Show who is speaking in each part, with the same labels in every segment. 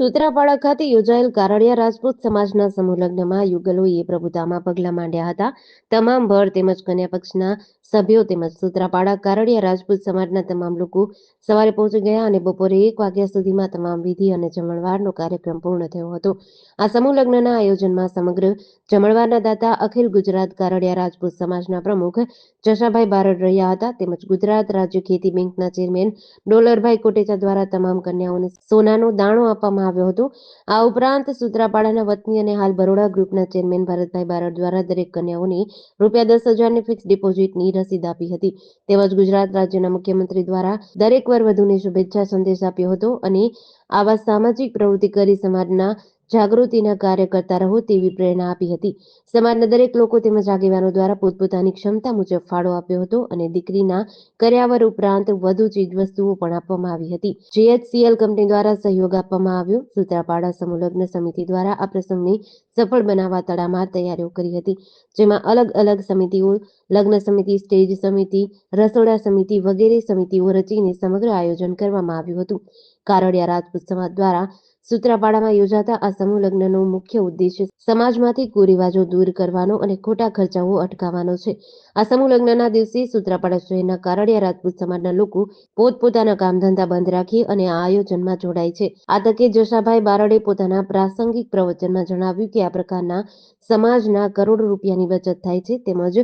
Speaker 1: સૂત્રાપાડા ખાતે યોજાયેલ કારડિયા રાજપૂત સમાજના સમૂહ લગ્નમાં યુગલોએ પ્રભુતામાં પગલાં માંડ્યા હતા. તમામ ભર તેમજ કન્યા પક્ષના સભ્યો તેમજ સૂત્રાપાડા કારડિયા રાજપૂત સમાજના તમામ લોકો સવારે પહોંચી ગયા અને બપોરે એક વાગ્યા સુધીમાં તમામ વિધિ અને જમણવારનો કાર્યક્રમ પૂર્ણ થયો હતો. આ સમૂહ લગ્નના આયોજનમાં સમગ્ર જમણવારના દાતા અખિલ ગુજરાત કારડિયા રાજપૂત સમાજના પ્રમુખ જશાભાઈ બારડ રહ્યા હતા તેમજ ગુજરાત રાજ્ય ખેતી બેંકના ચેરમેન ડોલરભાઈ કોટેચા દ્વારા તમામ કન્યાઓને સોનાનો દાણો આપવામાં આવ્યો હતો. આ ઉપરાંત સુત્રાપાડાના વતની અને હાલ બરોડા ગ્રુપના ચેરમેન ભારતભાઈ બારડ દ્વારા દરેક કન્યાઓને રૂપિયા દસ હજારની ફિક્સ ડિપોઝિટની રસીદ આપી હતી. તેમજ ગુજરાત રાજ્યના મુખ્યમંત્રી દ્વારા દરેક વર વધુને શુભેચ્છા સંદેશ આપ્યો હતો અને આવા સામાજિક પ્રવૃત્તિ કરી સમાજના જાગૃતિના કાર્ય કરતા રહો તેવી પ્રેરણા આપી હતી. સમાજના દરેક લોકો તેમજ આગેવાનો દ્વારા પોતપોતાની ક્ષમતા મુજબ ફાળો આપ્યો હતો અને દીકરીના કર્યાવર ઉપરાંત વધુ ચીજવસ્તુઓ પણ આપવામાં આવી હતી. જીએચસીએલ કંપની દ્વારા સહયોગ આપવામાં આવ્યો. સૂત્રાપાડા સમૂહ સમિતિ દ્વારા આ પ્રસંગને સફળ બનાવવા તડામાર તૈયારીઓ કરી હતી. જેમાં અલગ અલગ સમિતિઓ, લગ્ન સમિતિ, સ્ટેજ સમિતિ, રસોડા સમિતિ વગેરે સમિતિઓ રચીને સમગ્ર આયોજન કરવામાં આવ્યું હતું. કારડિયા રાજપૂત સમાજ દ્વારા સૂત્રાપાડામાં યોજાતા આ સમૂહ લગ્નનો મુખ્ય ઉદ્દેશ્ય સમાજમાંથી કુરિવાજો દૂર કરવાનો અને ખોટા ખર્ચાઓ અટકાવવાનો છે. આ સમૂહ લગ્નના દિવસે સૂત્રાપાડા શહેરના કારડિયા રાજપૂત સમાજના લોકો પોતપોતાના કામ ધંધા બંધ રાખી અને આ આયોજનમાં જોડાય છે. આ તકે જશાભાઈ બારડે પોતાના પ્રાસંગિક પ્રવચનમાં જણાવ્યું કે આ પ્રકારના સમાજના કરોડો રૂપિયાની બચત થાય છે. તેમજ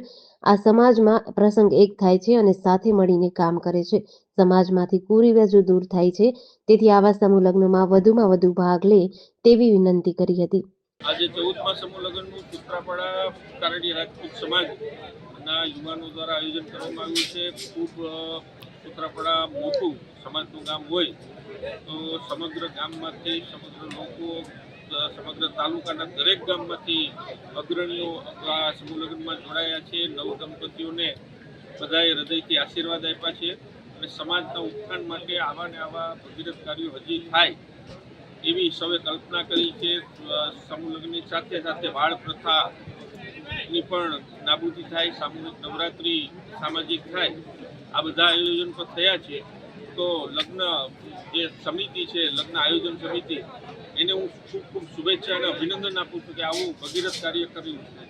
Speaker 1: આ સમાજમાં પ્રસંગ એક થાય છે અને સાથે મળીને કામ કરે છે. સમાજમાંથી કુરિવાજો દૂર થાય છે. તેથી આવા સમૂહ લગ્નમાં વધુમાં વધુ ભાગ લે તેવી વિનંતી કરી હતી.
Speaker 2: આજે ચૌદમાં સમૂહ લગ્નનું ચિત્રાપાડા કારડી રાજપૂત સમાજના યુવાનો દ્વારા આયોજન કરવામાં આવ્યું છે. ખૂબ ચિત્રાપાડા મોટું સમાજનું ગામ હોય તો સમગ્ર ગામમાંથી સમગ્ર લોકો સમગ્ર તાલુકાના દરેક ગામમાંથી અગ્રણીઓ આ સમૂહલગ્નમાં જોડાયા છે. નવ દંપતીઓને બધાએ હૃદયથી આશીર્વાદ આપ્યા છે અને સમાજના ઉત્થાન માટે આવા ને આવા ભગીરથ કાર્યો હજી થાય એવી સૌએ કલ્પના કરી છે. સમૂહલગ્નની સાથે સાથે વાળ પ્રથા ની પણ નાબૂદી થાય, સામૂહિક નવરાત્રિ સામાજિક થાય. આ બધા આયોજન પણ થયા છે. તો લગ્ન જે સમિતિ છે, લગ્ન આયોજન સમિતિ, એને હું શુભેચ્છા અને અભિનંદન આપું છું કે આવું ભગીરથ કાર્ય કર્યું.